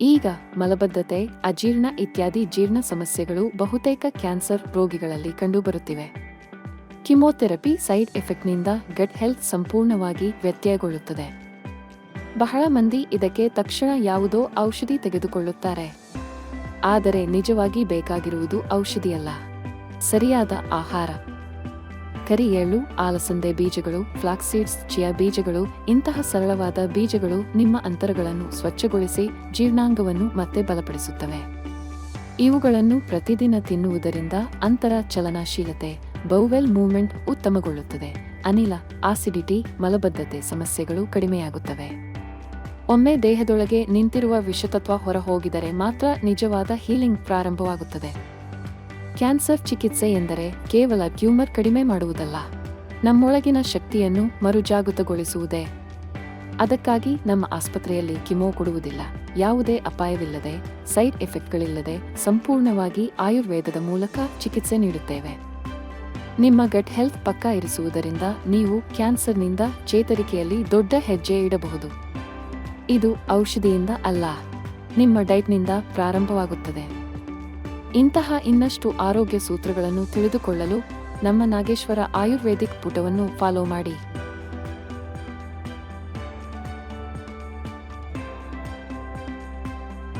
ಈಗ ಮಲಬದ್ಧತೆ, ಅಜೀರ್ಣ ಇತ್ಯಾದಿ ಜೀರ್ಣ ಸಮಸ್ಯೆಗಳು ಬಹುತೇಕ ಕ್ಯಾನ್ಸರ್ ರೋಗಿಗಳಲ್ಲಿ ಕಂಡುಬರುತ್ತಿವೆ. ಕಿಮೋಥೆರಪಿ ಸೈಡ್ ಎಫೆಕ್ಟ್ನಿಂದ ಗಟ್ ಹೆಲ್ತ್ ಸಂಪೂರ್ಣವಾಗಿ ವ್ಯತ್ಯಯಗೊಳ್ಳುತ್ತದೆ. ಬಹಳ ಮಂದಿ ಇದಕ್ಕೆ ತಕ್ಷಣ ಯಾವುದೋ ಔಷಧಿ ತೆಗೆದುಕೊಳ್ಳುತ್ತಾರೆ. ಆದರೆ ನಿಜವಾಗಿ ಬೇಕಾಗಿರುವುದು ಔಷಧಿಯಲ್ಲ. ಸರಿಯಾದ ಆಹಾರ. ಕರಿ ಎಳ್ಳು ಆಲಸಂದೆ ಬೀಜಗಳು ಫ್ಲಾಕ್ಸೀಡ್ಸ್ ಚಿಯಾ ಬೀಜಗಳು, ಇಂತಹ ಸರಳವಾದ ಬೀಜಗಳು ನಿಮ್ಮ ಅಂತರಗಳನ್ನು ಸ್ವಚ್ಛಗೊಳಿಸಿ ಜೀರ್ಣಾಂಗವನ್ನು ಮತ್ತೆ ಬಲಪಡಿಸುತ್ತವೆ. ಇವುಗಳನ್ನು ಪ್ರತಿದಿನ ತಿನ್ನುವುದರಿಂದ ಅಂತರ ಚಲನಶೀಲತೆ, ಬೌವೆಲ್ ಮೂವ್ಮೆಂಟ್ ಉತ್ತಮಗೊಳ್ಳುತ್ತದೆ. ಅನಿಲ, ಆಸಿಡಿಟಿ, ಮಲಬದ್ಧತೆ ಸಮಸ್ಯೆಗಳು ಕಡಿಮೆಯಾಗುತ್ತವೆ. ಒಮ್ಮೆ ದೇಹದೊಳಗೆ ನಿಂತಿರುವ ವಿಷತತ್ವ ಹೊರಹೋಗಿದರೆ ಮಾತ್ರ ನಿಜವಾದ ಹೀಲಿಂಗ್ ಪ್ರಾರಂಭವಾಗುತ್ತದೆ. ಕ್ಯಾನ್ಸರ್ ಚಿಕಿತ್ಸೆ ಎಂದರೆ ಕೇವಲ ಟ್ಯೂಮರ್ ಕಡಿಮೆ ಮಾಡುವುದಲ್ಲ. ನಮ್ಮೊಳಗಿನ ಶಕ್ತಿಯನ್ನು ಮರುಜಾಗೃತಗೊಳಿಸುವುದೇ. ಅದಕ್ಕಾಗಿ ನಮ್ಮ ಆಸ್ಪತ್ರೆಯಲ್ಲಿ ಕಿಮೋ ಕೊಡುವುದಿಲ್ಲ. ಯಾವುದೇ ಅಪಾಯವಿಲ್ಲದೆ, ಸೈಡ್ ಎಫೆಕ್ಟ್ಗಳಿಲ್ಲದೆ ಸಂಪೂರ್ಣವಾಗಿ ಆಯುರ್ವೇದದ ಮೂಲಕ ಚಿಕಿತ್ಸೆ ನೀಡುತ್ತೇವೆ. ನಿಮ್ಮ ಗಟ್ ಹೆಲ್ತ್ ಪಕ್ಕ ಇರಿಸುವುದರಿಂದ ನೀವು ಕ್ಯಾನ್ಸರ್ನಿಂದ ಚೇತರಿಕೆಯಲ್ಲಿ ದೊಡ್ಡ ಹೆಜ್ಜೆ ಇಡಬಹುದು. ಇದು ಔಷಧಿಯಿಂದ ಅಲ್ಲ, ನಿಮ್ಮ ಡೈಟ್ನಿಂದ ಪ್ರಾರಂಭವಾಗುತ್ತದೆ. ಇಂತಹ ಇನ್ನಷ್ಟು ಆರೋಗ್ಯ ಸೂತ್ರಗಳನ್ನು ತಿಳಿದುಕೊಳ್ಳಲು ನಮ್ಮ ನಾಗೇಶ್ವರ ಆಯುರ್ವೇದಿಕ್ ಪುಟವನ್ನು ಫಾಲೋ ಮಾಡಿ.